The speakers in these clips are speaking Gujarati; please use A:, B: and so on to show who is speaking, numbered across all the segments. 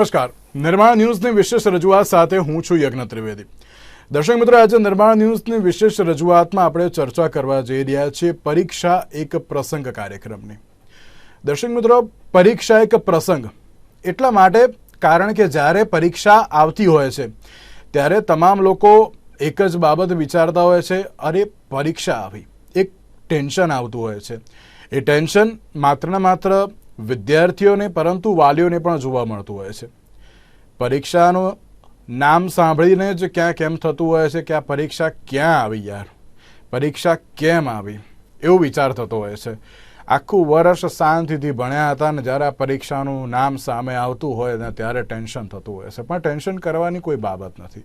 A: નમસ્કાર. નિર્માણ ન્યૂઝની વિશેષ રજૂઆત સાથે હું છું યજ્ઞ ત્રિવેદી. દર્શક મિત્રો, આજે નિર્માણ ન્યૂઝની વિશેષ રજૂઆતમાં આપણે ચર્ચા કરવા જઈ રહ્યા છીએ પરીક્ષા એક પ્રસંગ કાર્યક્રમની. દર્શક મિત્રો, પરીક્ષા એક પ્રસંગ. એટલા માટે કારણ કે જ્યારે પરીક્ષા આવતી હોય છે, ત્યારે તમામ લોકો એક જ બાબત વિચારતા હોય છે, અરે, પરીક્ષા આવી. એક ટેન્શન આવતું હોય છે. એ ટેન્શન માત્ર ને માત્ર વિદ્યાર્થીઓને પરંતુ વાલીઓને પણ જોવા મળતું હોય છે. પરીક્ષાનું નામ સાંભળીને જ ક્યાં કેમ થતું હોય છે કે આ પરીક્ષા ક્યાં આવી યાર? પરીક્ષા કેમ આવી? એવો વિચાર થતો હોય છે. આખું વર્ષ શાંતિથી ભણ્યા હતા ને જ્યારે આ પરીક્ષાનું નામ સામે આવતું હોય ને ત્યારે ટેન્શન થતું હોય છે. પણ ટેન્શન કરવાની કોઈ બાબત નથી.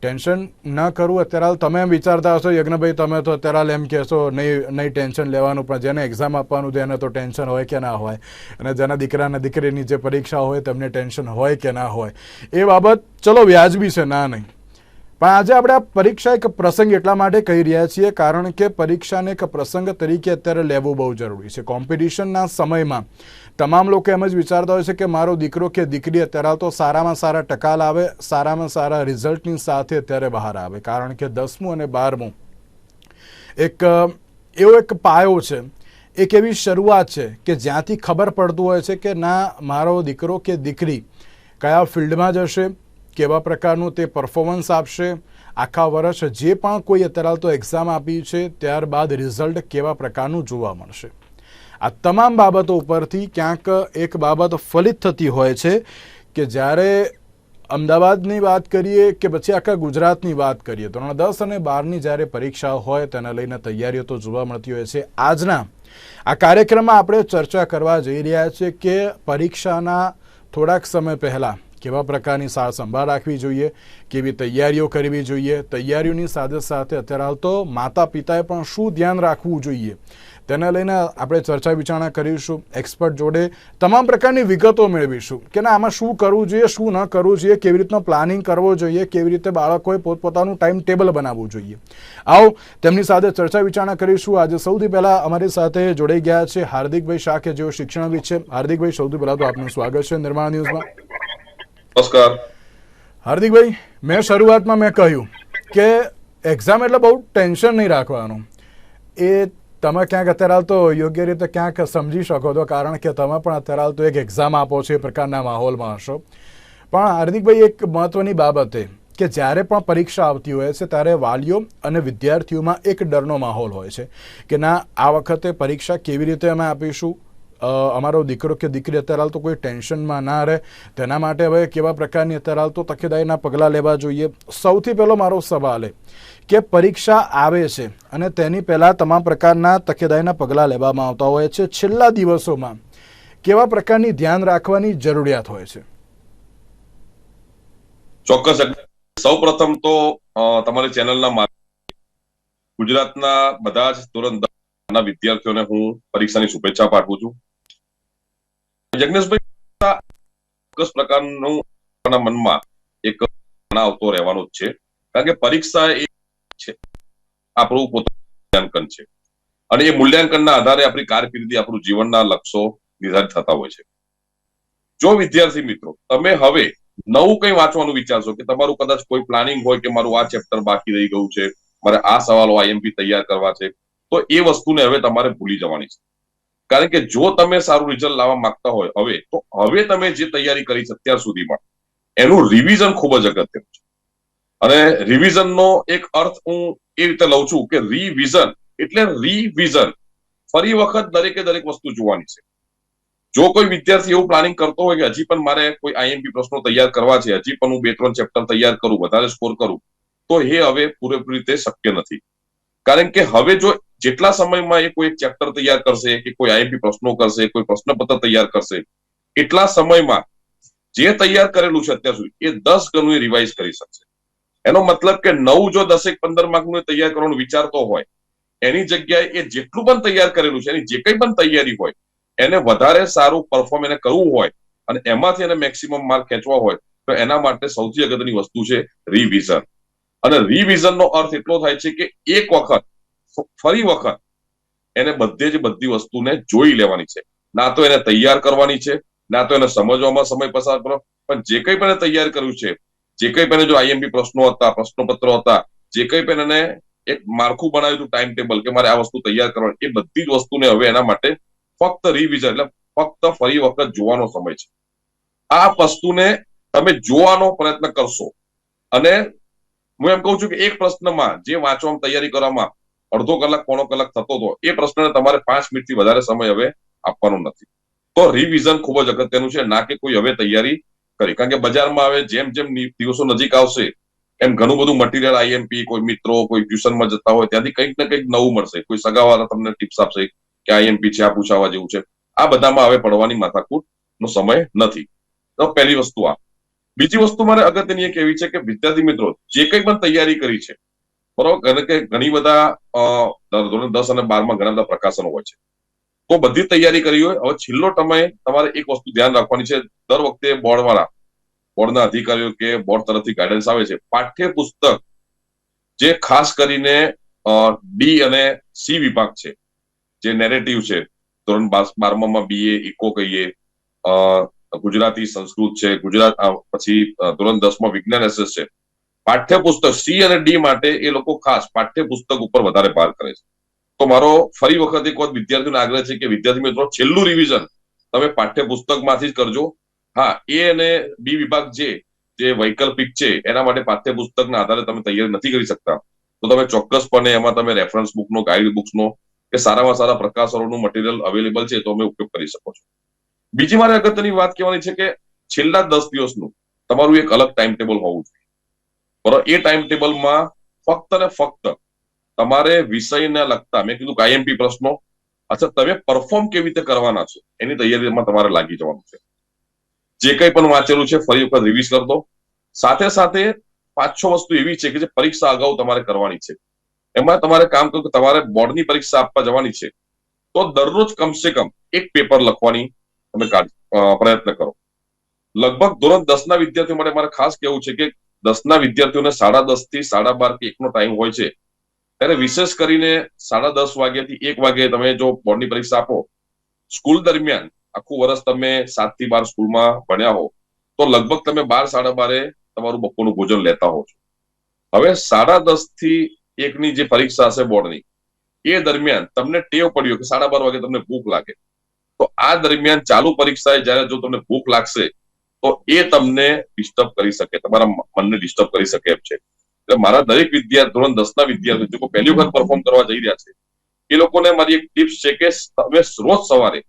A: ટેન્શન ન કરવું. અત્યારે હાલ તમે એમ વિચારતા હશો, યજ્ઞભાઈ, તમે તો અત્યારે હાલ એમ કહેશો, નહીં નહીં ટેન્શન લેવાનું, પણ જેને એક્ઝામ આપવાનું છે એને તો ટેન્શન હોય કે ના હોય. અને જેના દીકરાના દીકરીની જે પરીક્ષા હોય તેમને ટેન્શન હોય કે ના હોય. એ બાબત, ચલો, વ્યાજબી છે, ના, નહીં. પણ આજે આપણે આ પરીક્ષા એક પ્રસંગ એટલા માટે કહી રહ્યા છીએ, કારણ કે પરીક્ષાને એક પ્રસંગ તરીકે અત્યારે લેવું બહુ જરૂરી છે. કોમ્પિટિશનના સમયમાં તમામ લોકો એમ જ વિચારતા હોય છે કે મારો દીકરો કે દીકરી અત્યારે તો સારામાં સારા ટકા લાવે સારામાં સારા રિઝલ્ટની સાથે અત્યારે બહાર આવે. કારણ કે દસમું અને બારમું એક એવો એક પાયો છે, એક એવી શરૂઆત છે કે જ્યાંથી ખબર પડતું હોય છે કે ના, મારો દીકરો કે દીકરી કયા ફિલ્ડમાં જશે કેવા પ્રકારનું તે પરફોર્મન્સ આપશે, આખા વર્ષ જે પણ કોઈ અત્યારે તો એક્ઝામ આપી છે, ત્યારબાદ રિઝલ્ટ કેવા પ્રકારનું જોવા મળશે. આ તમામ બાબતો ઉપરથી ક્યાંક એક બાબત ફલિત થતી હોય છે કે જ્યારે અમદાવાદની વાત કરીએ કે પછી આખા ગુજરાતની વાત કરીએ ધોરણ દસ અને બારની જ્યારે પરીક્ષાઓ હોય તેને લઈને તૈયારીઓ તો જોવા મળતી હોય છે. આજના આ કાર્યક્રમમાં આપણે ચર્ચા કરવા જઈ રહ્યા છીએ કે પરીક્ષાના થોડાક સમય પહેલાં કેવા પ્રકારની સાર સંભાળ રાખવી જોઈએ, કેવી તૈયારીઓ કરવી જોઈએ, તૈયારીઓની સાથે સાથે અત્યારે હાલ તો માતા પિતાએ પણ શું ધ્યાન રાખવું જોઈએ? તેને લઈને આપણે ચર્ચા વિચારણા કરીશું એક્સપર્ટ જોડે તમામ પ્રકારની વિગતો મેળવીશું કે ના આમાં શું કરવું જોઈએ શું ન કરવું જોઈએ કેવી રીતનો પ્લાનિંગ કરવો જોઈએ કેવી રીતે બાળકોએ પોતપોતાનું ટાઈમ ટેબલ બનાવવું જોઈએ. આવો તેમની સાથે ચર્ચા વિચારણા કરીશું. આજે સૌથી પહેલાં અમારી સાથે જોડાઈ ગયા છે હાર્દિકભાઈ શાહ કે જેઓ શિક્ષણવિદ છે. હાર્દિકભાઈ સૌથી પહેલાં તો આપનું સ્વાગત છે નિર્માણ ન્યૂઝમાં.
B: નમસ્કાર.
A: હાર્દિકભાઈ મેં શરૂઆતમાં મેં કહ્યું કે એક્ઝામ એટલે બહુ ટેન્શન નહીં રાખવાનું. એ તમે ક્યાંક અત્યારે હાલ તો યોગ્ય રીતે ક્યાંક સમજી શકો છો, કારણ કે તમે પણ અત્યારે હાલ તો એક એક્ઝામ આપો છો એ પ્રકારના માહોલમાં હશો. પણ હાર્દિકભાઈ, એક મહત્વની બાબત કે જ્યારે પણ પરીક્ષા આવતી હોય છે, ત્યારે વાલીઓ અને વિદ્યાર્થીઓમાં એક ડરનો માહોલ હોય છે કે ના, આ વખતે પરીક્ષા કેવી રીતે અમે આપીશું? અમારો દીકરો કે દીકરી અત્યારે હાલ તો કોઈ ટેન્શનમાં ના રહે. તેના માટે હવે કેવા પ્રકારની અત્યારે હાલ તો તકેદારીના પગલાં લેવા જોઈએ? સૌથી પહેલો મારો સવાલ એ કે પરીક્ષા આવે છે અને તેની પહેલાં તમામ પ્રકારના તકેદારીના પગલાં લેવામાં આવતા હોય છે. છેલ્લા દિવસોમાં કેવા પ્રકારની ધ્યાન રાખવાની જરૂરિયાત હોય છે?
B: ચોક્કસ. સૌ પ્રથમ તો તમારી ચેનલના ગુજરાતના બધા જ ધોરણ વિદ્યાર્થીઓને હું પરીક્ષાની શુભેચ્છા પાઠવું છું. જગ્નેશભાઈ, ચોક્કસ પ્રકારનું મનમાં એક આવતો રહેવાનો જ છે. કારણ કે પરીક્ષા એ છે. આપણું પોતાનું મૂલ્યાંકન છે. અને એ મૂલ્યાંકનના આધારે આપણી કારકિર્દી, આપણું જીવનના લક્ષ્યો નિર્ધારિત થતા હોય છે. જો વિદ્યાર્થી મિત્રો, તમે હવે નવું કંઈ વાંચવાનું વિચારશો કે તમારું કદાચ કોઈ પ્લાનિંગ હોય કે મારું આ ચેપ્ટર બાકી રહી ગયું છે, મારે આ સવાલો આઈએમપી તૈયાર કરવા છે, તો એ વસ્તુને હવે તમારે ભૂલી જવાની છે. કારણ કે જો તમે સારું રિઝલ્ટ લાવવા માંગતા હોય હવે, તો હવે તમે જે તૈયારી કરી છે અત્યાર સુધીમાં, એનું રિવિઝન ખૂબ જ અગત્યનું છે. અને રિવિઝનનો એક અર્થ હું એ રીતે લઉં છું કે રિવિઝન એટલે રિવિઝન ફરી વખત દરેકે દરેક વસ્તુ જોવાની છે. જો કોઈ વિદ્યાર્થી એવું પ્લાનિંગ કરતો હોય કે હજી પણ મારે કોઈ આઈએમપી પ્રશ્નો તૈયાર કરવા છે, હજી પણ હું બે ત્રણ ચેપ્ટર તૈયાર કરું, વધારે સ્કોર કરું, તો એ હવે પૂરેપૂરી રીતે શક્ય નથી. કારણ કે હવે જો જેટલા સમયમાં એ કોઈ એક ચેપ્ટર તૈયાર કરશે, કે કોઈ આઈએમપી પ્રશ્નો કરશે, કોઈ પ્રશ્નપત્ર તૈયાર કરશે, એટલા સમયમાં જે તૈયાર કરેલું છે અત્યાર સુધી, એ દસ ગણું રિવાઇઝ કરી શકશે. એનો મતલબ કે નવ જો દસેક પંદર માર્કનું તૈયાર કરવાનું વિચારતો હોય, એની જગ્યાએ એ જેટલું પણ તૈયાર કરેલું છે, એની જે કંઈ પણ તૈયારી હોય, એને વધારે સારું પરફોર્મ એને કરવું હોય, અને એમાંથી એને મેક્સિમમ માર્ક ખેંચવા હોય, તો એના માટે સૌથી અગત્યની વસ્તુ છે રિવિઝન અને રિવિઝનનો અર્થ એટલો થાય છે કે એક વખત ફરી વખત એને બધે જ બધી વસ્તુને જોઈ લેવાની છે. ના તો એને તૈયાર કરવાની છે, ના તો એને સમજવામાં સમય પસાર કરો. પણ જે કંઈ પણ તૈયાર કર્યું છે, જે કંઈ પણ જો આઈએમપી પ્રશ્નો હતા, પ્રશ્નપત્રો હતા, જે કંઈ પણ એને એક માળખું બનાવ્યું હતું ટાઈમ ટેબલ કે મારે આ વસ્તુ તૈયાર કરવાની, એ બધી જ વસ્તુને હવે એના માટે ફક્ત રિવિઝન એટલે ફક્ત ફરી વખત જોવાનો સમય છે. આ વસ્તુને તમે જોવાનો પ્રયત્ન કરશો. અને હું એમ કહું છું કે એક પ્રશ્નમાં જે વાંચવામાં તૈયારી કરવામાં અડધો કલાક, પોણો કલાક થતો હતો એ પ્રશ્નને તમારે પાંચ મિનિટથી વધારે સમય હવે આપવાનો નથી. તો રિવિઝન ખૂબ જ અગત્યનું છે, ના કે કોઈ હવે તૈયારી કરી. કારણ કે બજારમાં હવે જેમ જેમ દિવસો નજીક આવશે, એમ ઘણું બધું મટીરિયલ આઈએમપી કોઈ મિત્રો, કોઈ ટ્યુશનમાં જતા હોય, ત્યાંથી કંઈક ને કંઈક નવું મળશે. કોઈ સગાવાળા તમને ટિપ્સ આપશે કે આઈએમપી છે, આ પૂછાવા જેવું છે. આ બધામાં હવે પડવાની માથાકૂટ નો સમય નથી. તો પહેલી વસ્તુ આ. બીજી વસ્તુ મારે અગત્યની એક એવી છે કે વિદ્યાર્થી મિત્રો, જે કંઈ પણ તૈયારી કરી છે બરોબર? કારણ કે ઘણી બધા ધોરણ દસ અને બારમાં ઘણા બધા પ્રકાશનો હોય છે. તો બધી તૈયારી કરી હોય. હવે છેલ્લો સમય તમારે એક વસ્તુ ધ્યાન રાખવાની છે. દર વખતે બોર્ડ વાળા બોર્ડના અધિકારીઓ કે બોર્ડ તરફથી ગાઈડન્સ આવે છે. પાઠ્યપુસ્તક, જે ખાસ કરીને ડી અને સી વિભાગ છે, જે નેરેટિવ છે. ધોરણ બાર- બારમામાં બીએ ઇકો કહીએ. ગુજરાતી સંસ્કૃત છે. ગુજરાત પછી ધોરણ દસમાં વિજ્ઞાન એસેસ છે. પાઠ્યપુસ્તક સી અને ડી માટે એ લોકો ખાસ પાઠ્યપુસ્તક ઉપર વધારે ભાર કરે છે. તો મારો ફરી વખત એક વખત વિદ્યાર્થીઓને આગ્રહ છે કે વિદ્યાર્થી મિત્રો, છેલ્લું રિવિઝન તમે પાઠ્યપુસ્તકમાંથી જ કરજો. હા, એ અને બી વિભાગ જે જે વૈકલ્પિક છે, એના માટે પાઠ્યપુસ્તકના આધારે તમે તૈયારી નથી કરી શકતા. તો તમે ચોક્કસપણે એમાં તમે રેફરન્સ બુકનો ગાઈડ બુક્સનો કે સારામાં સારા પ્રકાશનોનું મટીરિયલ અવેલેબલ છે, તો અમે ઉપયોગ કરી શકો છો. બીજી મારે અગત્યની વાત કહેવાની છે કે છેલ્લા દસ દિવસનું તમારું એક અલગ ટાઈમ ટેબલ હોવું જોઈએ. બરોબર એ ટાઈમ ટેબલમાં ફક્ત ને ફક્ત તમારે વિષયને લગતા, મેં કીધું આઈએમપી પ્રશ્નો, અચ્છા, તમે પરફોર્મ કેવી રીતે કરવાના છો? એની તૈયારીમાં તમારે લાગી જવાનું છે. જે કંઈ પણ વાંચેલું છે, ફરી વખત રિવિઝ કરી દો. સાથે સાથે પાંચ છ વસ્તુ એવી છે કે જે પરીક્ષા અગાઉ તમારે કરવાની છે. એમાં તમારે કામ કરવું તમારે બોર્ડની પરીક્ષા આપવા જવાની છે. તો દરરોજ કમસે કમ એક પેપર લખવાની તમે પ્રયત્ન કરો. લગભગ ધોરણ દસ ના વિદ્યાર્થીઓ માટે મારે ખાસ કહેવું છે કે દસ ના વિદ્યાર્થીઓને સાડા દસથી સાડા બાર કે એકનો ટાઈમ હોય છે. ત્યારે વિશેષ કરીને સાડા દસ વાગ્યાથી એક વાગે તમે જો બોર્ડની પરીક્ષા આપો, સ્કૂલ દરમિયાન આખું વર્ષ તમે સાતથી બાર સ્કૂલમાં ભણ્યા હો, તો લગભગ તમે બાર સાડા બારે તમારું બપોરનું ભોજન લેતા હો છો. હવે સાડા દસથી એકની જે પરીક્ષા હશે બોર્ડની, એ દરમિયાન તમને ટેવ પડ્યો કે સાડા બાર વાગે તમને ભૂખ લાગે. તો આ દરમિયાન ચાલુ પરીક્ષાએ જ્યારે જો તમને ભૂખ લાગશે તો એ તમને ડિસ્ટર્બ કરી શકે. તમારા મનને ડિસ્ટર્બ કરી શકે એમ છે. એટલે મારા દરેક વિદ્યાર્થી ધોરણ દસ ના વિદ્યાર્થીઓ, જે પહેલી વખત પરફોર્મ કરવા જઈ રહ્યા છે, એ લોકોને મારી એક ટિપ્સ છે કે તમે રોજ સવારે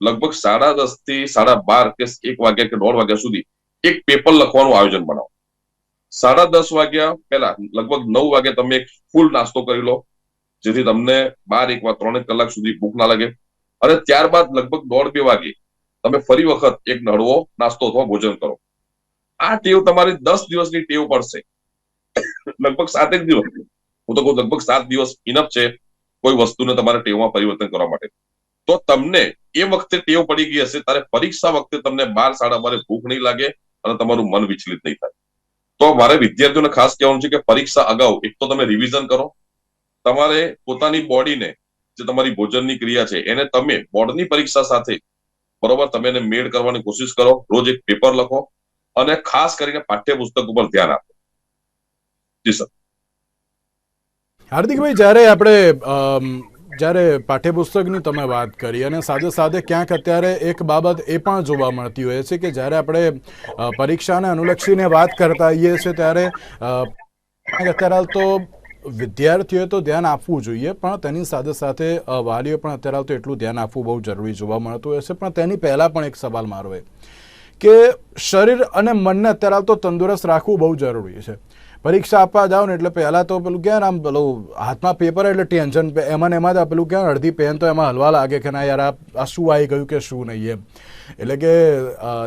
B: લગભગ સાડા દસથી સાડા બાર કે એક વાગ્યા કે દોઢ વાગ્યા સુધી એક પેપર લખવાનું આયોજન બનાવો. સાડા દસ વાગ્યા પહેલા, લગભગ નવ વાગે તમે એક ફૂલ નાસ્તો કરી લો, જેથી તમને બાર એક વાર ત્રણેક કલાક સુધી ભૂખ ના લાગે. અને ત્યારબાદ લગભગ દોઢ બે વાગે તમે ફરી વખત એક નળવો નાસ્તો અથવા ભોજન કરો. આ ટેવ તમારી દસ દિવસની ટેવ પડશે. લગભગ સાતેક દિવસ. હું તો કહું લગભગ સાત દિવસ ઇનફ છે કોઈ વસ્તુને તમારે ટેવમાં પરિવર્તન કરવા માટે. તો તમને એ વખતે ટેવ પડી ગઈ હશે, ત્યારે પરીક્ષા વખતે તમને બાર સાડા બારે ભૂખ નહીં લાગે અને તમારું મન વિચલિત નહીં થાય. તો મારે વિદ્યાર્થીઓને ખાસ કહેવાનું છે કે પરીક્ષા અગાઉ એક તો તમે રિવિઝન કરો. તમારે પોતાની બોડીને જે તમારી ભોજનની ક્રિયા છે, એને તમે બોર્ડની પરીક્ષા સાથે બરોબર? તમે એને મેળ કરવાની કોશિશ કરો. રોજ એક પેપર લખો અને ખાસ કરીને પાઠ્યપુસ્તક ઉપર ધ્યાન આપો. જી સર.
A: હાર્દિકભાઈ, જ્યારે આપણે જ્યારે પાઠ્યપુસ્તકની તમે વાત કરી અને સાથે સાથે ક્યાંક અત્યારે એક બાબત એ પણ જોવા મળતી હોય છે કે જ્યારે આપણે પરીક્ષાને અનુલક્ષીને વાત કરતા હોઈએ છીએ ત્યારે અત્યારે તો વિદ્યાર્થીઓએ તો ધ્યાન આપવું જોઈએ, પણ તેની સાથે સાથે વાલીઓ પણ અત્યારે તો એટલું ધ્યાન આપવું બહુ જરૂરી જોવા મળતું હશે. પણ તેની પહેલાં પણ એક સવાલ મારો એ, કે શરીર અને મનને અત્યારે તો તંદુરસ્ત રાખવું બહુ જરૂરી છે. પરીક્ષા આપવા જાઓ ને એટલે પહેલાં તો પેલું ક્યાં આમ પેલું હાથમાં પેપર એટલે ટેન્શન એમાં ને એમાં જ પેલું ક્યાં અડધી પેન તો એમાં હલવા લાગે કે ના યાર આ શું આવી ગયું કે શું નહીં એમ. એટલે કે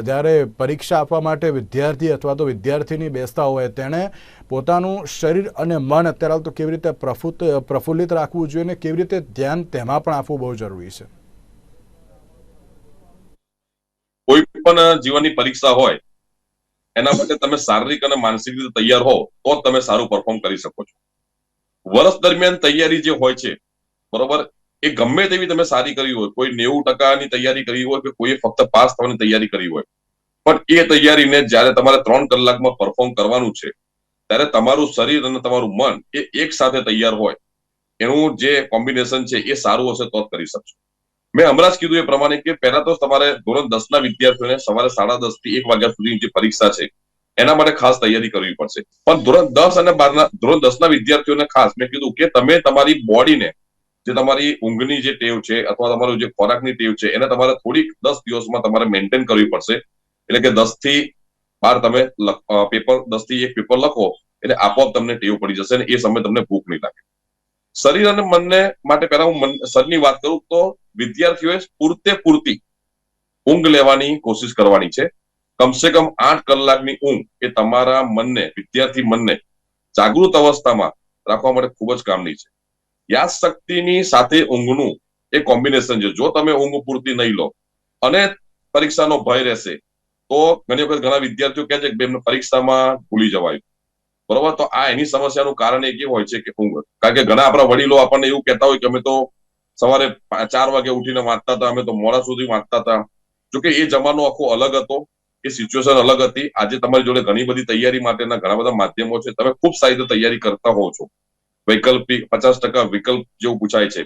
A: જ્યારે પરીક્ષા આપવા માટે વિદ્યાર્થી અથવા તો વિદ્યાર્થીની બેસતા હોય તેણે પોતાનું શરીર અને મન અત્યારે તો કેવી રીતે પ્રફુત, પ્રફુલ્લિત રાખવું જોઈએ ને કેવી રીતે ધ્યાન તેમાં પણ આપવું બહુ જરૂરી છે.
B: કોઈ પણ જીવનની પરીક્ષા હોય એના માટે તમે શારીરિક અને માનસિક રીતે તૈયાર હો, તો તમે સારું પરફોર્મ કરી શકો છો. વર્ષ દરમિયાન તૈયારી જે હોય છે, બરોબર, એ ગમે તેવી તમે સારી કરી હોય, કોઈ નેવું ટકાની તૈયારી કરી હોય કે કોઈએ ફક્ત પાસ થવાની તૈયારી કરી હોય, પણ એ તૈયારીને જ્યારે તમારે ત્રણ કલાકમાં પરફોર્મ કરવાનું છે, ત્યારે તમારું શરીર અને તમારું મન એ એક સાથે તૈયાર હોય, એનું જે કોમ્બિનેશન છે એ સારું હશે તો જ કરી શકશો. મેં હમણાં જ કીધું એ પ્રમાણે કે પહેલા તો તમારે ધોરણ દસ ના વિદ્યાર્થીઓને સવારે સાડા દસથી એક વાગ્યા સુધીની જે પરીક્ષા છે, એના માટે ખાસ તૈયારી કરવી પડશે. પણ ધોરણ દસ અને બાર ના ધોરણ દસ ના વિદ્યાર્થીઓને ખાસ મેં કીધું કે તમે તમારી બોડીને જે તમારી ઊંઘની જે ટેવ છે અથવા તમારું જે ખોરાકની ટેવ છે, એને તમારે થોડીક દસ દિવસમાં તમારે મેન્ટેન કરવી પડશે. એટલે કે દસથી બાર તમે પેપર, દસથી એક પેપર લખો, એટલે આપોઆપ તમને ટેવ પડી જશે અને એ સમયે તમને ભૂખ નહીં લાગે. શરીર અને મનને માટે પહેલા હું મન, શરીરની વાત કરું તો વિદ્યાર્થીઓએ પૂરતે પૂરતી ઊંઘ લેવાની કોશિશ કરવાની છે. કમસે કમ આઠ કલાકની ઊંઘ એ તમારા મનને, વિદ્યાર્થી મનને જાગૃત અવસ્થામાં રાખવા માટે ખૂબ જ કામની છે. યાદ શક્તિની સાથે ઊંઘનું એ કોમ્બિનેશન છે. જો તમે ઊંઘ પૂરતી નહીં લો અને પરીક્ષાનો ભય રહેશે, તો ઘણી વખત ઘણા વિદ્યાર્થીઓ કહે છે કે એમને પરીક્ષામાં ભૂલી જવાય. બરોબર? તો આ એની સમસ્યાનું કારણ એક એ હોય છે કે ઊંઘ. કારણ કે ઘણા આપણા વડીલો આપણને એવું કહેતા હોય કે અમે તો સવારે ચાર વાગે ઉઠીને વાંચતા હતા, અમે તો મોડા સુધી વાંચતા હતા. જોકે એ જમાનો આખો અલગ હતો, એ સિચ્યુએશન અલગ હતી. આજે તમારી જોડે ઘણી બધી તૈયારી માટેના ઘણા બધા માધ્યમો છે. તમે ખૂબ સારી રીતે તૈયારી કરતા હોવ છો. વૈકલ્પિક, પચાસ ટકા વિકલ્પ જેવું પૂછાય છે.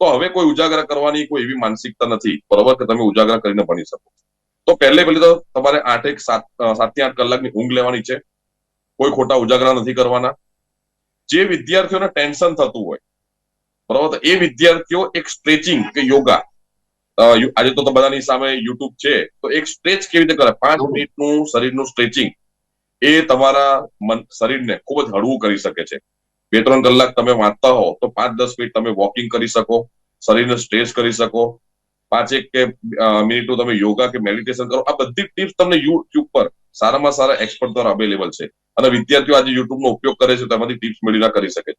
B: તો હવે કોઈ ઉજાગરા કરવાની કોઈ એવી માનસિકતા નથી. બરોબર? કે તમે ઉજાગર કરીને ભણી શકો તો પહેલે પહેલી તો તમારે આઠ એક સાત સાતથી આઠ કલાકની ઊંઘ લેવાની છે. કોઈ ખોટા ઉજાગરા નથી કરવાના. જે વિદ્યાર્થીઓને ટેન્શન થતું હોય બરોબર? એ વિદ્યાર્થીઓ એક સ્ટ્રેચિંગ કે યોગા આજે તો બધાની સામે યુટ્યુબ છે તો એક સ્ટ્રેચ કેવી રીતે કરે? પાંચ મિનિટનું શરીરનું સ્ટ્રેચિંગ એ તમારા મન શરીરને ખૂબ જ હળવું કરી શકે છે. બે ત્રણ કલાક તમે વાંચતા હો તો પાંચ દસ મિનિટ તમે વોકિંગ કરી શકો શરીરને સ્ટ્રેચ કરી શકો પાંચેક કે મિનિટનું તમે યોગા કે મેડિટેશન કરો, આ બધી ટિપ્સ તમને યુટ્યુબ પર સારામાં સારા એક્સપર્ટ દ્વારા અવેલેબલ છે. અને વિદ્યાર્થીઓ આજે યુટ્યુબ નો ઉપયોગ કરે છે તેમાંથી ટિપ્સ મેળવીને કરી શકે. છે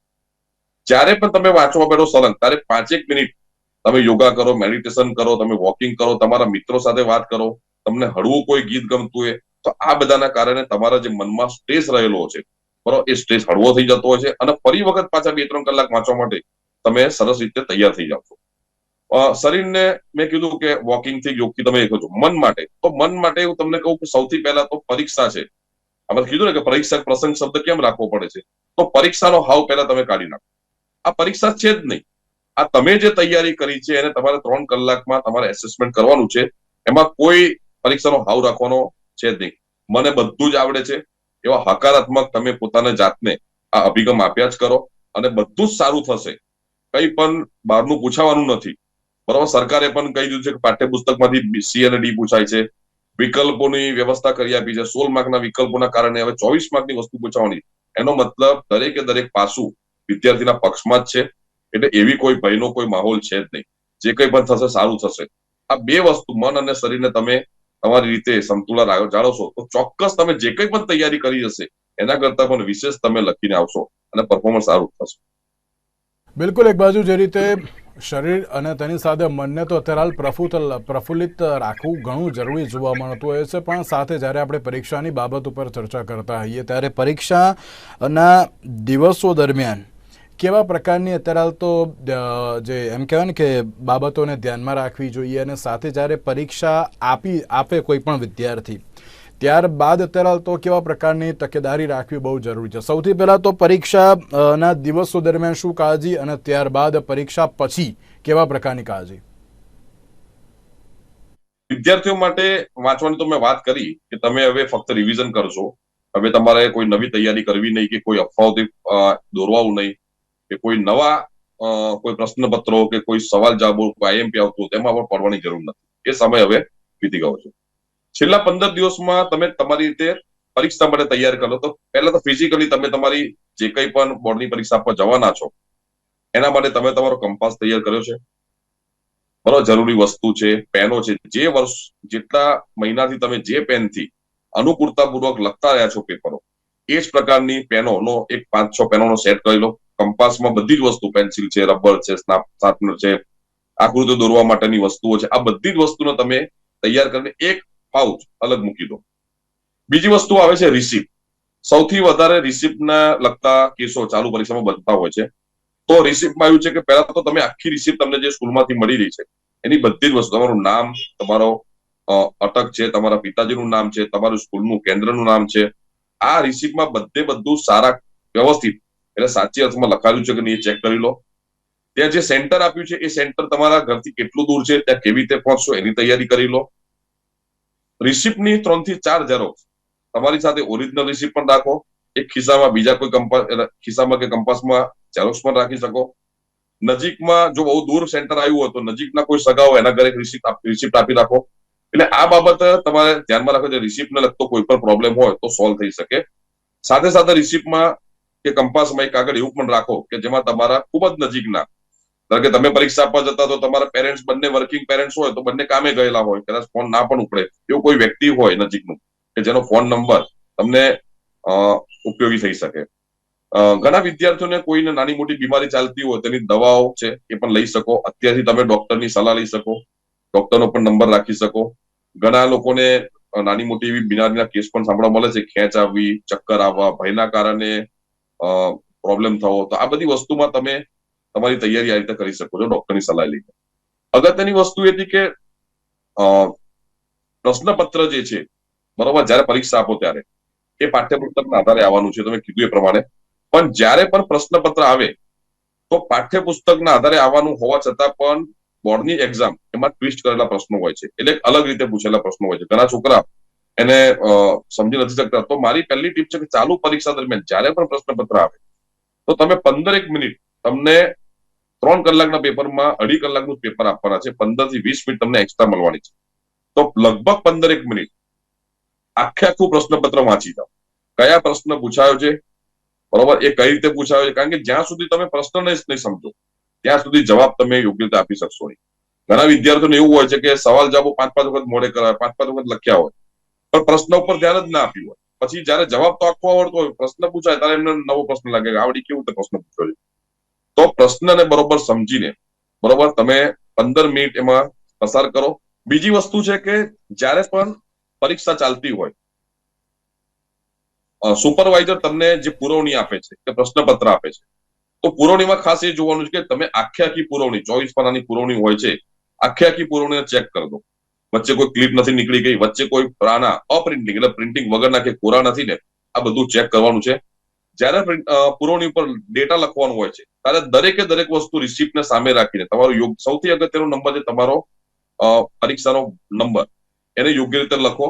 B: જ્યારે પણ તમે વાંચવા બેઠો સળંગ, ત્યારે પાંચેક મિનિટ તમે યોગા કરો, મેડિટેશન કરો, તમે વોકિંગ કરો, તમારા મિત્રો સાથે વાત કરો, તમને હળવું કોઈ ગીત ગમતું હોય, તો આ બધાના કારણે તમારા જે મનમાં સ્ટ્રેસ રહેલો છે બરોબર એ સ્ટ્રેસ હળવો થઈ જતો હોય છે અને ફરી વખત પાછા બે ત્રણ કલાક વાંચવા માટે તમે સરસ રીતે તૈયાર થઈ જાવ છો. શરીરને મેં કીધું કે વોકિંગથી યોગથી તમે એ છો મન માટે, તો મન માટે હું તમને કહું કે સૌથી પહેલા તો પરીક્ષા છે. આપણે કીધું ને કે પરીક્ષા પ્રસંગ શબ્દ કેમ રાખવો પડે છે? તો પરીક્ષાનો હાવ પહેલા તમે કાઢી નાખો. આ પરીક્ષા છે જ નહીં. આ તમે જે તૈયારી કરી છે, એને તમારે ત્રણ કલાકમાં તમારે એસેસમેન્ટ કરવાનું છે. એમાં કોઈ પરીક્ષાનો હાવ રાખવાનો છે જ નહીં. મને બધું જ આવડે છે. એવા હકારાત્મક તમે પોતાના જાતને આ અભિગમ આપ્યા જ કરો અને બધું જ સારું થશે. કંઈ પણ બહારનું પૂછાવાનું નથી. બરાબર? સરકારે પણ કહી દીધું છે કે પાઠ્યપુસ્તકમાંથી સી અને ડી પૂછાય છે. વિકલ્પોની વ્યવસ્થા કરી આપી છે. સોળ માર્કના વિકલ્પોના કારણે હવે ચોવીસ માર્કની વસ્તુ પૂછવાની. એનો મતલબ દરેકે દરેક પાસું વિદ્યાર્થીના પક્ષમાં જ છે. એટલે એવી કોઈ ભયનો કોઈ માહોલ છે જ નહીં. જે કંઈ પણ થશે સારું થશે. આ બે વસ્તુ મન અને શરીરને તમે તમારી રીતે સંતુલન જાળવશો તો ચોક્કસ તમે જે કંઈ પણ તૈયારી કરી હશે, એના કરતા પણ વિશેષ તમે લખીને આવશો અને પરફોર્મન્સ સારું થશે.
A: બિલકુલ એક બાજુ જે રીતે શરીર અને તેની સાથે મનને તો અત્યારે હાલ પ્રફુત પ્રફુલ્લિત રાખવું ઘણું જરૂરી જોવા મળતું હોય છે, પણ સાથે જ્યારે આપણે પરીક્ષાની બાબત ઉપર ચર્ચા કરતા હોઈએ ત્યારે પરીક્ષાના દિવસો દરમિયાન કેવા પ્રકારની અત્યારે હાલ તો જે એમ કહેવાય ને કે બાબતોને ધ્યાનમાં રાખવી જોઈએ અને સાથે જ્યારે પરીક્ષા આપી, આપે કોઈ પણ વિદ્યાર્થી ત્યારબાદ અત્યારે તો કેવા પ્રકારની તકેદારી રાખવી બહુ જરૂરી છે? સૌથી પહેલા તો પરીક્ષા દિવસો દરમિયાન શું કાળજી અને ત્યારબાદ પરીક્ષા પછી કેવા પ્રકારની કાળજી?
B: વિદ્યાર્થીઓ માટે વાંચવાની તો મેં વાત કરી કે તમે હવે ફક્ત રિવિઝન કરશો હવે તમારે કોઈ નવી તૈયારી કરવી નહીં કે કોઈ અફવાઓથી દોરવાવું નહીં. કે કોઈ નવા કોઈ પ્રશ્નપત્રો કે કોઈ સવાલ જવાબો આઈએમપી આવતું તેમાં પણ પડવાની જરૂર નથી. એ સમય હવે વીતી ગયો છે. છેલ્લા પંદર દિવસમાં તમે તમારી રીતે પરીક્ષા માટે તૈયાર કરો તો પહેલા તો ફિઝિકલી તમે તમારી જે કંઈ પણ બોર્ડની પરીક્ષા આપવા જવાના છો, એના માટે તમે તમારો કંપાસ તૈયાર કર્યો છે. બરોબર જરૂરી વસ્તુ છે, પેનો છે, જે વર્ષ, જેટલા મહિનાથી તમે જે પેનથી અનુકૂળતાપૂર્વક લખતા રહ્યા છો પેપરો, એ જ પ્રકારની પેનોનો એક પાંચ, છ પેનોનો સેટ કરી લો. કંપાસમાં બધી જ વસ્તુ, પેન્સિલ છે, રબર છે શાર્પનર છે, આકૃતિ દોરવા માટેની વસ્તુઓ છે, આ બધી જ વસ્તુનો તમે તૈયાર કરીને એક પાઉચ અલગ મૂકી દો. બીજી વસ્તુ આવે છે રિસિપ્ટ સૌથી વધારે રિસીપ્ટને લગતા કેસો ચાલુ પરીક્ષામાં બનતા હોય છે. તો રિસિપ્ટમાં આવ્યું છે કે પહેલા તો તમે આખી રિસિપ્ટ તમને જે સ્કૂલમાંથી મળી રહી છે, એની બધી જ વસ્તુ, તમારું નામ, તમારો અટક છે, તમારા પિતાજીનું નામ છે, તમારું સ્કૂલનું કેન્દ્રનું નામ છે. આ રિસિપ્ટમાં બધે બધું સારા વ્યવસ્થિત, એટલે સાચી અર્થમાં લખાયું છે કે નહીં એ ચેક કરી લો. ત્યાં જે સેન્ટર આપ્યું છે, એ સેન્ટર તમારા ઘરથી કેટલું દૂર છે, ત્યાં કેવી રીતે પહોંચશો એની તૈયારી કરી લો. રિસિપ્ટની ત્રણથી ચાર ઝેરોક્સ તમારી સાથે ઓરિજિનલ રિસિપ્ટ પણ રાખો. એક ખિસ્સામાં બીજા કોઈ કંપાસ ખિસ્સામાં કે કંપાસમાં ઝેરોક્સ પણ રાખી શકો. નજીકમાં જો બહુ દૂર સેન્ટર આવ્યું હોય તો નજીકના કોઈ સગા હોય એના ઘરે રિસિપ્ટ રિસિપ્ટ આપી રાખો. એટલે આ બાબત તમારે ધ્યાનમાં રાખો. જે રિસિપ્ટને લગતો કોઈ પણ પ્રોબ્લેમ હોય તો સોલ્વ થઈ શકે. સાથે સાથે રિસિપ્ટમાં કે કંપાસમાં એક કાગળ એવું પણ રાખો કે જેમાં તમારા ખૂબ જ નજીકના ધારો કે તમે પરીક્ષા આપવા જતા તો તમારા પેરેન્ટ્સ બંને વર્કિંગ પેરેન્ટ્સ હોય તો બંને કામે ગયેલા હોય, કદાચ ફોન ના પણ ઉપડે. એવો કોઈ વ્યક્તિ હોય નજીકનું કે જેનો ફોન નંબર તમને ઉપયોગી થઈ શકે. ઘણા વિદ્યાર્થીઓને કોઈને નાની મોટી બીમારી ચાલતી હોય તેની દવાઓ છે એ પણ લઈ શકો. અત્યારથી તમે ડોક્ટરની સલાહ લઈ શકો ડોક્ટરનો પણ નંબર રાખી શકો. ઘણા લોકોને નાની મોટી એવી બીમારીના કેસ પણ સાંભળવા મળે છે. ખેંચ આવવી, ચક્કર આવવા, ભયના કારણે પ્રોબ્લેમ થવો. તો આ બધી વસ્તુમાં તમે તમારી તૈયારી આ રીતે કરી શકો છો ડોક્ટરની સલાહ લઈને. અગત્યની વસ્તુ હતી કે પ્રશ્નપત્ર જે છે, બરોબર, જયારે પરીક્ષા આપો ત્યારે, એ પાઠ્યપુસ્તકના આધારે આવવાનું છે, તમે કીધું એ પ્રમાણે. પણ જ્યારે પણ પ્રશ્નપત્ર આવે, તો પાઠ્યપુસ્તકના આધારે આવવાનું હોવા છતાં પણ બોર્ડની એક્ઝામ એમાં ટ્વિસ્ટ કરેલા પ્રશ્નો હોય છે. એટલે અલગ રીતે પૂછેલા પ્રશ્નો હોય છે. ઘણા છોકરા એને સમજી નથી શકતા. તો મારી પહેલી ટીપ છે કે ચાલુ પરીક્ષા દરમિયાન જ્યારે પણ પ્રશ્નપત્ર આવે, તો તમે પંદર એક મિનિટ તમને ત્રણ કલાકના પેપરમાં અઢી કલાકનું પેપર આપવાના છે. પંદરથી વીસ મિનિટ તમને એક્સ્ટ્રા મળવાની છે. તો લગભગ પંદર એક મિનિટ આખે આખું પ્રશ્નપત્ર વાંચી જાઓ. કયા પ્રશ્ન પૂછાયો છે? બરોબર? એ કઈ રીતે પૂછાયો છે? કારણ કે જ્યાં સુધી તમે પ્રશ્નને જ નહીં સમજો, ત્યાં સુધી જવાબ તમે યોગ્ય રીતે આપી શકશો નહીં. ઘણા વિદ્યાર્થીઓને એવું હોય છે કે સવાલ જવાબો પાંચ પાંચ વખત મોડે કરાય પાંચ પાંચ વખત લખ્યા હોય. પણ પ્રશ્ન ઉપર ધ્યાન જ ના આપ્યું હોય. પછી જયારે જવાબ તો આખો આવડતો હોય, પ્રશ્ન પૂછાય ત્યારે એમને નવો પ્રશ્ન લાગે આવડી કેવું પ્રશ્ન પૂછ્યો છે? તો પ્રશ્નને બરોબર સમજીને, બરોબર, તમે પંદર મિનિટ એમાં પસાર કરો. બીજી વસ્તુ છે કે જ્યારે પણ પરીક્ષા ચાલતી હોય સુપરવાઇઝર તમને જે પુરવણી આપે છે, કે પ્રશ્નપત્ર આપે છે, તો પુરવણીમાં ખાસ એ જોવાનું છે કે તમે આખી આખી પુરવણી, ચોવીસ પાનાની પુરવણી હોય છે, આખી આખી પુરવણીને ચેક કરી દો. વચ્ચે કોઈ ક્લિપ નથી નીકળી ગઈ, વચ્ચે કોઈ પ્રાણા અપ્રિન્ટિંગ, એટલે પ્રિન્ટિંગ વગરના કે કોરા નથી ને, આ બધું ચેક કરવાનું છે. જ્યારે પુરવણી ઉપર ડેટા લખવાનું હોય છે, ત્યારે દરેકે દરેક વસ્તુ રિસીપ્ટને સામે રાખીને તમારો યોગ સૌથી અગત્યનો નંબર છે તમારો પરીક્ષાનો નંબર એને યોગ્ય રીતે લખો.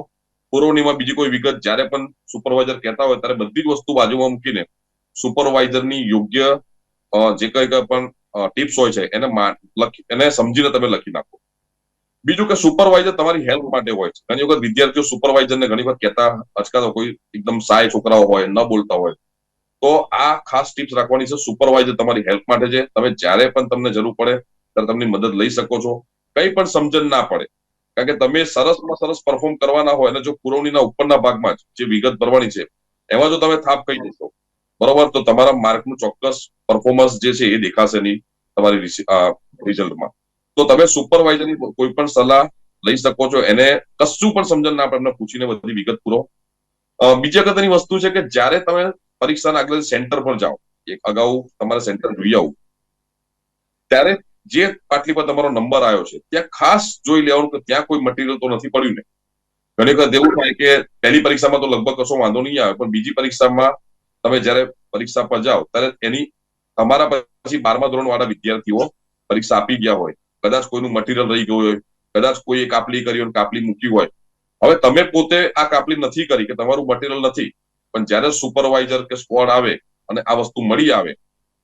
B: પુરવણીમાં બીજી કોઈ વિગત જ્યારે પણ સુપરવાઇઝર કહેતા હોય, ત્યારે બધી જ વસ્તુ બાજુમાં મૂકીને સુપરવાઇઝરની યોગ્ય જે કઈ કઈ પણ ટિપ્સ હોય છે, એને લખી એને સમજીને તમે લખી નાખો. બીજું કે સુપરવાઇઝર તમારી હેલ્પ માટે હોય છે. ઘણી વખત વિદ્યાર્થીઓ સુપરવાઇઝરને ઘણી વખત કહેતા અચકાતા કોઈ એકદમ સાય છોકરાઓ હોય, ન બોલતા હોય. તો આ ખાસ ટિપ્સ રાખવાની છે. સુપરવાઇઝર તમારી હેલ્પ માટે છે. તમે જ્યારે પણ તમને જરૂર પડે, ત્યારે તમને મદદ લઈ શકો છો. કંઈ પણ સમજણ ના પડે. કારણ કે તમે સરસમાં સરસ પરફોર્મ કરવાના હોય અને જો પુરવણીના ઉપરના ભાગમાં જે વિગત ભરવાની છે, એમાં જો તમે થાપ કહી દેશો બરોબર? તો તમારા માર્કનું ચોક્કસ પરફોર્મન્સ જે છે એ દેખાશે નહીં તમારી રિઝલ્ટમાં તો તમે સુપરવાઇઝરની કોઈ પણ સલાહ લઈ શકો છો. એને કશું પણ સમજણ ના પડે. પૂછીને બધી વિગત પૂરો. બીજી અગત્યની વસ્તુ છે કે જ્યારે તમે પરીક્ષાના આગળ સેન્ટર પર જાઓ. એક અગાઉ તમારે સેન્ટર જોઈ આવું. ત્યારે જે પાટલી પર તમારો નંબર આવ્યો છે, ત્યાં ખાસ જોઈ લેવાનું કે ત્યાં કોઈ મટીરિયલ તો નથી પડ્યું ને. ઘણી વખત એવું થાય કે પહેલી પરીક્ષામાં તો લગભગ કશો વાંધો નહીં આવે, પણ બીજી પરીક્ષામાં તમે જ્યારે પરીક્ષા પર જાઓ, ત્યારે એની તમારા પછી બારમા ધોરણ વાળા વિદ્યાર્થીઓ પરીક્ષા આપી ગયા હોય. કદાચ કોઈનું મટીરિયલ રહી ગયું હોય, કદાચ કોઈએ કાપલી કરી હોય, કાપલી મૂકી હોય. હવે તમે પોતે આ કાપલી નથી કરી કે તમારું મટીરિયલ નથી. પણ જ્યારે સુપરવાઇઝર કે સ્કોડ આવે અને આ વસ્તુ મળી આવે,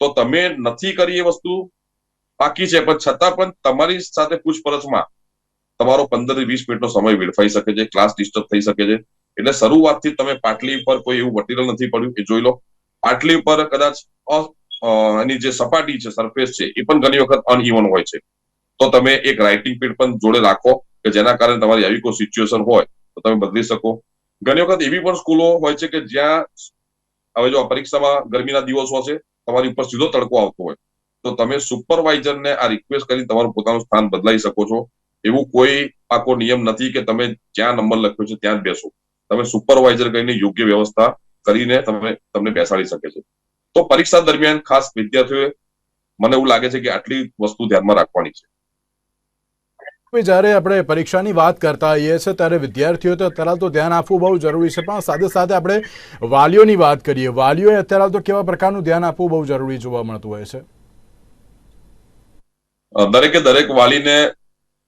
B: તો તમે નથી કરી એ વસ્તુ? બાકી છે, પણ છતાં પણ તમારી સાથે પૂછપરછમાં તમારો પંદર વીસ મિનિટનો સમય વેડફાઈ શકે છે ક્લાસ ડિસ્ટર્બ થઈ શકે છે. એટલે શરૂઆતથી તમે પાટલી પર કોઈ એવું મટીરિયલ નથી પડ્યું, એ જોઈ લો. પાટલી ઉપર કદાચ એની જે સપાટી છે સરફેસ છે, એ પણ ઘણી વખત અનઇવન હોય છે. તો તમે એક રાઇટિંગ પેડ પણ જોડે રાખો કે જેના કારણે તમારી આવી કોઈ સિચ્યુએશન હોય, તો તમે બદલી શકો. ઘણી વખત એવી પણ સ્કૂલો હોય છે કે જ્યાં હવે જો પરીક્ષામાં ગરમીના દિવસો છે તમારી ઉપર સીધો તડકો આવતો હોય. તો તમે સુપરવાઇઝરને આ રિક્વેસ્ટ કરી તમારું પોતાનું સ્થાન બદલાઈ શકો છો. એવું કોઈ પાકો નિયમ નથી કે તમે જ્યાં નંબર લખ્યો છે ત્યાં જ બેસો. તમે સુપરવાઇઝર કરીને યોગ્ય વ્યવસ્થા કરીને તમે, તમને બેસાડી શકે છે. તો પરીક્ષા દરમિયાન ખાસ વિદ્યાર્થીઓએ, મને એવું લાગે છે કે આટલી વસ્તુ ધ્યાનમાં રાખવાની છે.
A: જ્યારે આપણે પરીક્ષાની વાત કરતા હોઈએ છીએ ત્યારે વિદ્યાર્થીઓ તો અત્યારે તો ધ્યાન આપવું બહુ જરૂરી છે. પણ સાથે સાથે આપણે વાલીઓની વાત કરીએ. વાલીઓએ અત્યારે તો કેવા પ્રકારનું ધ્યાન આપવું બહુ જરૂરી જોવા મળતું હોય છે?
B: દરેકે દરેક વાલીને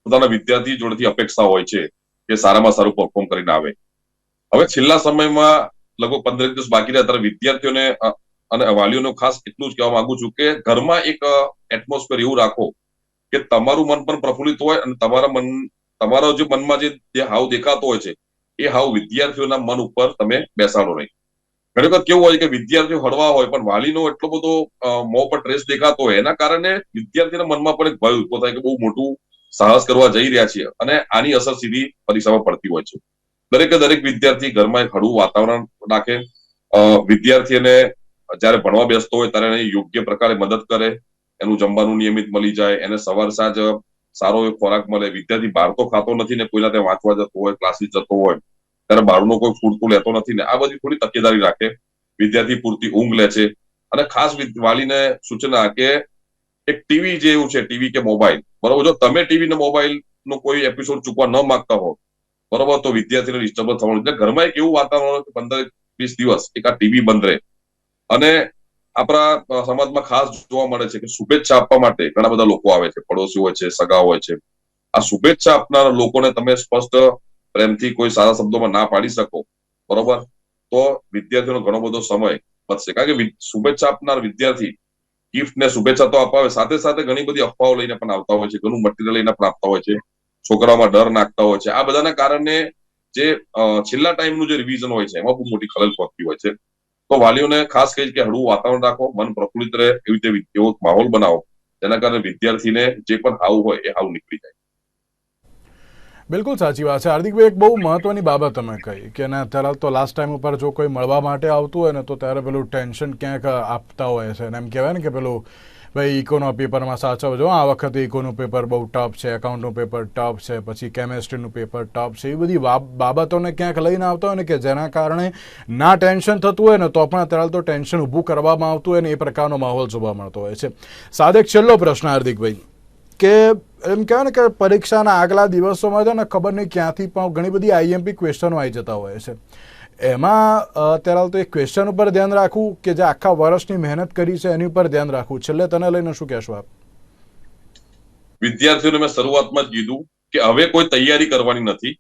B: પોતાના વિદ્યાર્થી જોડેથી અપેક્ષા હોય છે કે સારામાં સારું પરફોર્મ કરીને આવે. હવે છેલ્લા સમયમાં લગભગ પંદર દિવસ બાકી રહ્યા ત્યારે વિદ્યાર્થીઓને અને વાલીઓને ખાસ એટલું જ કહેવા માંગુ છું કે ઘરમાં એક એટમોસ્ફિયર એવું રાખો કે તમારું મન પણ પ્રફુલ્લિત હોય અને તમારા મન, તમારા જે મનમાં જે હાવ દેખાતો હોય છે, એ હાવ વિદ્યાર્થીઓના મન ઉપર તમે બેસાડો નહીં. ઘણી વખત કેવું હોય કે વિદ્યાર્થીઓ હળવા હોય, પણ વાલીનો એટલો બધો મોં પર ટ્રેસ દેખાતો હોય, એના કારણે વિદ્યાર્થીના મનમાં પણ એક ભય ઊભો થાય કે બહુ મોટું સાહસ કરવા જઈ રહ્યા છીએ અને આની અસર સીધી પરીક્ષામાં પડતી હોય છે. દરેકે દરેક વિદ્યાર્થી ઘરમાં એક હળવું વાતાવરણ રાખે વિદ્યાર્થીને જ્યારે ભણવા બેસતો હોય ત્યારે એને યોગ્ય પ્રકારે મદદ કરે એનું જમવાનું નિયમિત મળી જાય, એને સવાર સાંજ સારો એવો ખોરાક મળે. વિદ્યાર્થી બહાર તો ખાતો નથી ને કોઈના ત્યાં વાંચવા જતો હોય, ક્લાસીસ જતો હોય, ત્યારે બહારનો કોઈ ફૂડ તો લેતો નથી ને. આ બધી થોડી તકેદારી રાખે. વિદ્યાર્થી પૂરતી ઊંઘ લે છે. અને ખાસ વાલીને સૂચના કે એક ટીવી જે એવું છે ટીવી કે મોબાઈલ બરોબર, જો તમે ટીવી ને મોબાઈલ નો કોઈ એપિસોડ ચૂકવા ન માંગતા હો, બરોબર, તો વિદ્યાર્થીને ડિસ્ટર્બન્સ થવાનું. એટલે ઘરમાં એક એવું વાતાવરણ પંદર વીસ દિવસ એક આ ટીવી બંધ રહે. અને આપણા સમાજમાં ખાસ જોવા મળે છે કે શુભેચ્છા આપવા માટે ઘણા બધા લોકો આવે છે. પડોશી હોય છે, સગા હોય છે. આ શુભેચ્છા આપનાર લોકોને તમે સ્પષ્ટ પ્રેમથી કોઈ સારા શબ્દોમાં ના પાડી શકો. બરોબર? તો વિદ્યાર્થીનો ઘણો બધો સમય બચશે. કારણ કે શુભેચ્છા આપનાર વિદ્યાર્થી ગિફ્ટ ને શુભેચ્છા તો અપાવે. સાથે સાથે ઘણી બધી અફવાઓ લઈને પણ આવતા હોય છે. ઘણું મટીરિયલ લઈને પણ આપતા હોય છે. છોકરાઓમાં ડર નાખતા હોય છે. આ બધાના કારણે જે છેલ્લા ટાઈમનું જે રિવિઝન હોય છે, એમાં બહુ મોટી ખલેલ પહોંચતી હોય છે. તો વાલીઓને ખાસ કહીશ કે હળવું વાતાવરણ રાખો, મન પ્રફુલ્લિત રહે, એવી રીતે એવો માહોલ બનાવો, જેના કારણે વિદ્યાર્થીને જે પણ હાવ હોય એ હાવ નીકળી જાય.
A: બિલકુલ સાચી વાત છે. હાર્દિકભાઈ, એક બહુ મહત્વની બાબત તમે કહી કે ના અત્યારે તો લાસ્ટ ટાઈમ ઉપર જો કોઈ મળવા માટે આવતું હોય ને, તો ત્યારે પેલું ટેન્શન ક્યાંક આપતા હોય છે. એમ કહેવાય ને કે પેલું ભાઈ ઇકોનો પેપરમાં સાચવજો આ વખતે ઇકોનું પેપર બહુ ટફ છે, એકાઉન્ટનું પેપર ટફ છે, પછી કેમેસ્ટ્રીનું પેપર ટફ છે, એ બધી બાબતોને ક્યાંક લઈને આવતા હોય ને કે જેના કારણે ના ટેન્શન થતું હોય ને, તો પણ અત્યારે તો ટેન્શન ઊભું કરવામાં આવતું હોય ને, એ પ્રકારનો માહોલ જોવા મળતો હોય છે. સાદેક છેલ્લો પ્રશ્ન, હાર્દિકભાઈ, કે એમ કહેવાય ને કે પરીક્ષાના આગલા દિવસોમાં છે ને, ખબર નહીં ક્યાંથી પણ ઘણી બધી આઈએમપી ક્વેશ્ચનો આવી જતા હોય છે. એમાં અત્યારે તો એક ક્વેશ્ચન ઉપર ધ્યાન રાખવું કે જે આખા વર્ષની મહેનત કરી છે એની ઉપર ધ્યાન રાખવું. છેલ્લે તને લઈને શું કહેશો આપ?
B: વિદ્યાર્થીઓને મેં શરૂઆતમાં જ કીધું કે હવે કોઈ તૈયારી કરવાની નથી.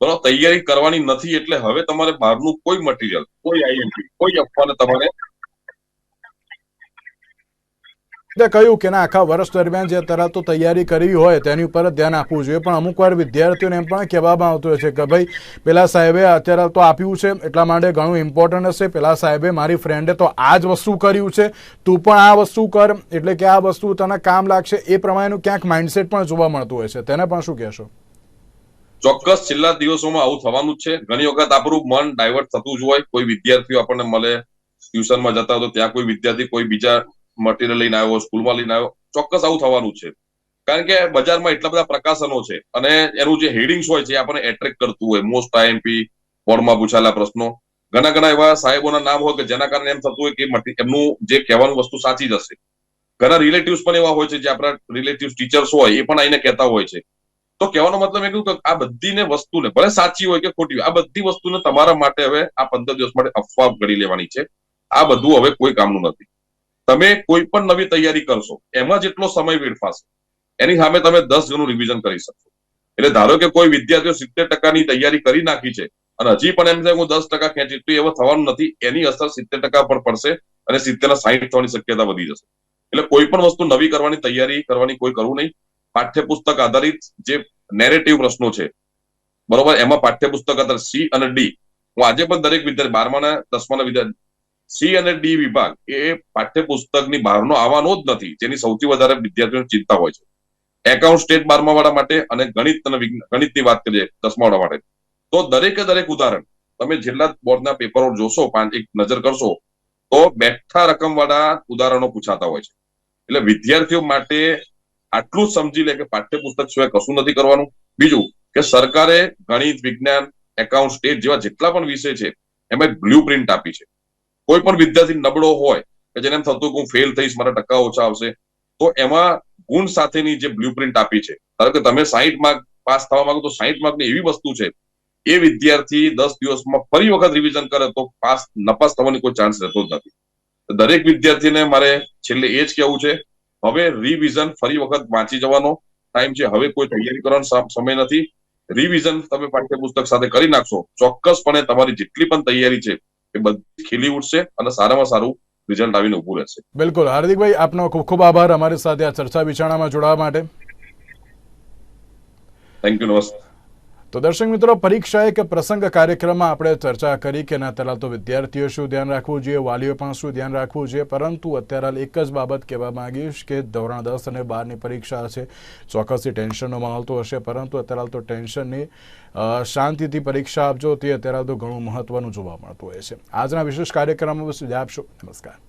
B: બરાબર, તૈયારી કરવાની નથી એટલે હવે તમારે બહારનું કોઈ મટીરિયલ કોઈ આઈએમપી કોઈ અફવાને તમારે
A: તે કહ્યું કે ના, આખા વર્ષ દરમિયાન જે અત્યારે તો તૈયારી કરવી હોય તેની ઉપર જ ધ્યાન આપવું જોઈએ. પણ અમુક વાર વિદ્યાર્થીઓને એમ પણ કહેવામાં આવતું હોય છે કે ભાઈ, પેલા સાહેબે અત્યારે તો આપ્યું છે, એટલા માટે ઘણું ઇમ્પોર્ટન્ટ હશે. પેલા સાહેબે મારી ફ્રેન્ડે તો આ જ વસ્તુ કર્યું છે. તું પણ આ વસ્તુ કર, એટલે કે આ વસ્તુ તને કામ લાગશે. એ પ્રમાણેનું ક્યાંક માઇન્ડસેટ પણ જોવા મળતું હોય છે. તેને પણ શું કહેશો?
B: ચોક્કસ, છેલ્લા દિવસોમાં આવું થવાનું છે. ઘણી વખત આપણું મન ડાયવર્ટ થતું જ હોય. કોઈ વિદ્યાર્થીઓ આપણને મળે ટ્યુશનમાં જતા હોય તો ત્યાં કોઈ વિદ્યાર્થી કોઈ બીજા મટીરિયલ લઈને આવ્યો, સ્કૂલમાં લઈને આવ્યો. ચોક્કસ આવું થવાનું છે. કારણ કે બજારમાં એટલા બધા પ્રકાશનો છે અને એનું જે હેડિંગ્સ હોય છે આપણને એટ્રેક્ટ કરતું હોય. મોસ્ટ આઈએમપી બોર્ડમાં પૂછાયેલા પ્રશ્નો. ઘણા ઘણા એવા સાહેબોના નામ હોય કે જેના કારણે એમ થતું હોય કે એમનું જે કહેવાનું વસ્તુ સાચી જ હશે. ઘણા રિલેટિવ્સ પણ એવા હોય છે જે આપણા રિલેટિવ ટીચર્સ હોય એ પણ આઈને કહેતા હોય છે. તો કહેવાનો મતલબ એ કે આ બધીને વસ્તુને, ભલે સાચી હોય કે ખોટી હોય, આ બધી વસ્તુને તમારા માટે હવે આ પંદર દિવસ માટે અફવા ઘડી લેવાની છે. આ બધું હવે કોઈ કામનું નથી. તમે કોઈ પણ નવી તૈયારી કરશો, એમાં જેટલો સમય વેડફાશે. એની સામે તમે દસ ગણું રિવિઝન કરી શકશો. એટલે ધારો કે કોઈ વિદ્યાર્થીઓ સિત્તેર ટકાની તૈયારી કરી નાખી છે, અને હજી પણ એમ છે હું દસ ટકા ખેંચી તો એવું થવાનું નથી, એની અસર સિત્તેર ટકા પર પડશે અને સિત્તેર ના થવાની શક્યતા વધી જશે. એટલે કોઈ પણ વસ્તુ નવી કરવાની તૈયારી કરવાની કોઈ કરવું નહીં. પાઠ્યપુસ્તક આધારિત જે નેરેટિવ પ્રશ્નો છે, બરોબર, એમાં પાઠ્યપુસ્તક આધારિત સી અને ડી. હું આજે પણ દરેક વિદ્યાર્થી, બારમાના, દસમાના વિદ્યાર્થી સી અને ડી વિભાગ એ પાઠ્યપુસ્તકની બહારનો આવવાનો જ નથી, જેની સૌથી વધારે વિદ્યાર્થીઓની ચિંતા હોય છે. એકાઉન્ટ સ્ટેટ બારમા વાળા માટે અને ગણિત અને ગણિતની વાત કરીએ દસમા વાળા માટે. તો દરેકે દરેક ઉદાહરણ, તમે જેટલા બોર્ડના પેપરો જોશો પાંચ એક નજર કરશો, તો બેઠા રકમ વાળા ઉદાહરણો પૂછાતા હોય છે. એટલે વિદ્યાર્થીઓ માટે આટલું સમજી લે કે પાઠ્યપુસ્તક સિવાય કશું નથી કરવાનું. બીજું કે સરકારે ગણિત, વિજ્ઞાન, એકાઉન્ટ સ્ટેટ જેવા જેટલા પણ વિષય છે, એમાં બ્લુ પ્રિન્ટ આપી છે. કોઈ પણ વિદ્યાર્થી નબળો હોય કે જેને એમ થતું કે હું ફેલ થઈશ, મારા ટકા ઓછા આવશે, તો એમાં ગુણ સાથેની જે બ્લુપ્રિન્ટ આપી છે. ધારો કે તમે સાહીઠ માર્ક પાસ થવા માંગો તો સાહીઠ માર્કની એવી વસ્તુ છે, એ વિદ્યાર્થી દસ દિવસમાં ફરી વખત રિવિઝન કરે તો પાસ, નપાસ થવાની કોઈ ચાન્સ રહેતો જ નથી. દરેક વિદ્યાર્થીને મારે છેલ્લે એ જ કહેવું છે, હવે રિવિઝન ફરી વખત વાંચી જવાનો ટાઈમ છે. હવે કોઈ તૈયારી કરવાનો સમય નથી. રિવિઝન તમે પાઠ્યપુસ્તક સાથે કરી નાખશો. ચોક્કસપણે તમારી જેટલી પણ તૈયારી છે એ બધી ખીલી ઉઠશે અને સારામાં સારું રિઝલ્ટ આવીને ઉભું રહેશે.
A: બિલકુલ. હાર્દિકભાઈ આપનો ખૂબ ખૂબ આભાર. અમારી સાથે આ ચર્ચા વિચારણામાં જોડાવા માટે.
B: થેન્ક યુ નમસ્તે
A: તો દર્શક મિત્રો, પરીક્ષા એક પ્રસંગ કાર્યક્રમમાં આપણે ચર્ચા કરી કે ના પહેલાં તો વિદ્યાર્થીઓ શું ધ્યાન રાખવું જોઈએ, વાલીઓ પણ શું ધ્યાન રાખવું જોઈએ, પરંતુ અત્યારે હાલ એક જ બાબત કહેવા માંગીશ કે ધોરણ દસ અને બારની પરીક્ષા છે ચોક્કસથી ટેન્શનનો માહોલ તો હશે, પરંતુ અત્યારે હાલ તો ટેન્શનની શાંતિથી પરીક્ષા આપજો, તે અત્યારે તો ઘણું મહત્વનું જોવા મળતું હોય છે. આજના વિશેષ કાર્યક્રમમાં બસ આપશો. નમસ્કાર.